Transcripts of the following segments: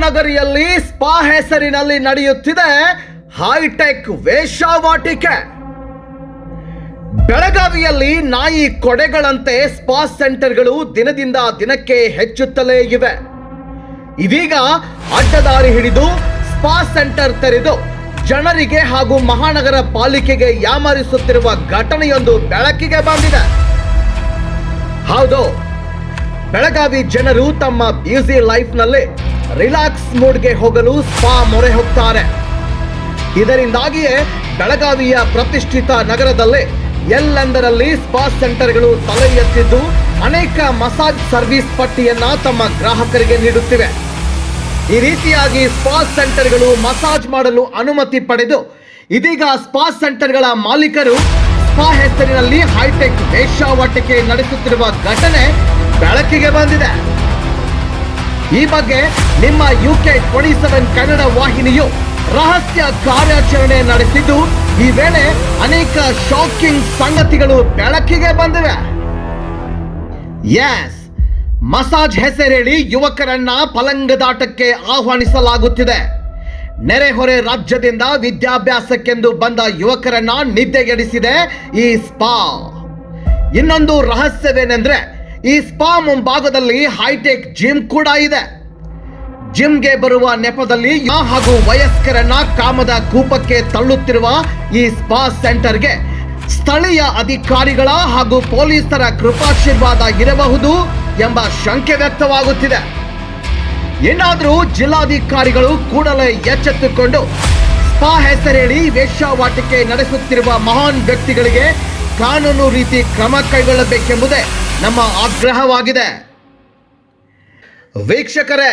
ಮಹಾನಗರಿಯಲ್ಲಿ spa ಹೆಸರಿನಲ್ಲಿ ನಡೆಯುತ್ತಿದೆ high tech ವೇಷಾವಾಟಿಕೆ. ಬೆಳಗಾವಿಯಲ್ಲಿ ನಾಯಿ ಕೊಡೆಗಳಂತೆ ಸ್ಪಾ ಸೆಂಟರ್ಗಳು ದಿನದಿಂದ ದಿನಕ್ಕೆ ಹೆಚ್ಚುತ್ತಲೇ ಇವೆ. ಇದೀಗ ಅಡ್ಡದಾರಿ ಹಿಡಿದು ಸ್ಪಾ ಸೆಂಟರ್ ತೆರೆದು ಜನರಿಗೆ ಹಾಗೂ ಮಹಾನಗರ ಪಾಲಿಕೆಗೆ ಯಾಮರಿಸುತ್ತಿರುವ ಘಟನೆಯೊಂದು ಬೆಳಕಿಗೆ ಬಂದಿದೆ. ಹೌದು, ಬೆಳಗಾವಿ ಜನರು ತಮ್ಮ ಬ್ಯೂಸಿ ಲೈಫ್ನಲ್ಲಿ ರಿಲ್ಯಾಕ್ಸ್ ಮೂಡ್ಗೆ ಹೋಗಲು ಸ್ಪಾ ಮೊರೆ ಹೋಗ್ತಾರೆ. ಇದರಿಂದಾಗಿಯೇ ಬೆಳಗಾವಿಯ ಪ್ರತಿಷ್ಠಿತ ನಗರದಲ್ಲಿ ಎಲ್ಲೆಂದರಲ್ಲಿ ಸ್ಪಾ ಸೆಂಟರ್ಗಳು ತಲೆ ಎತ್ತಿದ್ದು ಅನೇಕ ಮಸಾಜ್ ಸರ್ವಿಸ್ ಪಟ್ಟಿಯನ್ನ ತಮ್ಮ ಗ್ರಾಹಕರಿಗೆ ನೀಡುತ್ತಿವೆ. ಈ ರೀತಿಯಾಗಿ ಸ್ಪಾ ಸೆಂಟರ್ಗಳು ಮಸಾಜ್ ಮಾಡಲು ಅನುಮತಿ ಪಡೆದು ಇದೀಗ ಸ್ಪಾ ಸೆಂಟರ್ಗಳ ಮಾಲೀಕರು ಸ್ಪಾ ಹೆಸರಿನಲ್ಲಿ ಹೈಟೆಕ್ ವೇಶ್ಯಾವಾಟಿಕೆ ನಡೆಸುತ್ತಿರುವ ಘಟನೆ ಬೆಳಕಿಗೆ ಬಂದಿದೆ. ಈ ಬಗ್ಗೆ ನಿಮ್ಮ U K twenty seven Kannada ವಾಹಿನಿಯು ರಹಸ್ಯ ಕಾರ್ಯಾಚರಣೆ ನಡೆಸಿದ್ದು, ಈ ವೇಳೆ ಅನೇಕ ಶಾಕಿಂಗ್ ಸಂಗತಿಗಳು ಬೆಳಕಿಗೆ ಬಂದಿವೆ. ಯಸ್ ಮಸಾಜ್ ಹೆಸರೇಳಿ ಯುವಕರನ್ನ ಪಲಂಗದಾಟಕ್ಕೆ ಆಹ್ವಾನಿಸಲಾಗುತ್ತಿದೆ. ನೆರೆಹೊರೆ ರಾಜ್ಯದಿಂದ ವಿದ್ಯಾಭ್ಯಾಸಕ್ಕೆಂದು ಬಂದ ಯುವಕರನ್ನ ನಿದ್ದೆಗೆಡಿಸಿದೆ ಈ ಸ್ಪಾ. ಇನ್ನೊಂದು ರಹಸ್ಯವೇನೆಂದ್ರೆ ಈ ಸ್ಪಾ ಮುಂಭಾಗದಲ್ಲಿ ಹೈಟೆಕ್ ಜಿಮ್ ಕೂಡ ಇದೆ. ಜಿಮ್ಗೆ ಬರುವ ನೆಪದಲ್ಲಿ ಹಾಗೂ ವಯಸ್ಕರನ್ನ ಕಾಮದ ಕೂಪಕ್ಕೆ ತಳ್ಳುತ್ತಿರುವ ಈ ಸ್ಪಾ ಸೆಂಟರ್ಗೆ ಸ್ಥಳೀಯ ಅಧಿಕಾರಿಗಳ ಹಾಗೂ ಪೊಲೀಸರ ಕೃಪಾಶೀರ್ವಾದ ಇರಬಹುದು ಎಂಬ ಶಂಕೆ ವ್ಯಕ್ತವಾಗುತ್ತಿದೆ. ಇನ್ನಾದರೂ ಜಿಲ್ಲಾಧಿಕಾರಿಗಳು ಕೂಡಲೇ ಎಚ್ಚೆತ್ತುಕೊಂಡು ಸ್ಪಾ ಹೆಸರೇಳಿ ವೇಶ್ಯಾವಾಟಿಕೆ ನಡೆಸುತ್ತಿರುವ ಮಹಾನ್ ವ್ಯಕ್ತಿಗಳಿಗೆ ಕಾನೂನು ರೀತಿ ಕ್ರಮ ಕೈಗೊಳ್ಳಬೇಕೆಂಬುದೇ ನಮ್ಮ ಆಗ್ರಹವಾಗಿದೆ. ವೀಕ್ಷಕರೇ,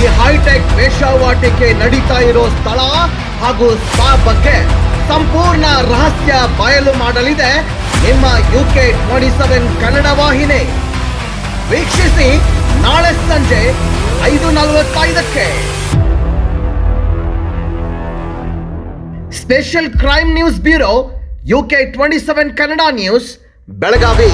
ಈ ಹೈಟೆಕ್ ವೇಷವಾಟಿಕೆ ನಡೀತಾ ಇರೋ ಸ್ಥಳ ಹಾಗೂ ಸ್ಪಾ ಬಗ್ಗೆ ಸಂಪೂರ್ಣ ರಹಸ್ಯ ಬಯಲು ಮಾಡಲಿದೆ ನಿಮ್ಮ U K twenty seven Kannada ವಾಹಿನಿ. ವೀಕ್ಷಿಸಿ ನಾಳೆ ಸಂಜೆ ಐದು ನಲವತ್ತೈದಕ್ಕೆ. Special crime news bureau U K twenty seven Kannada news, Belagavi.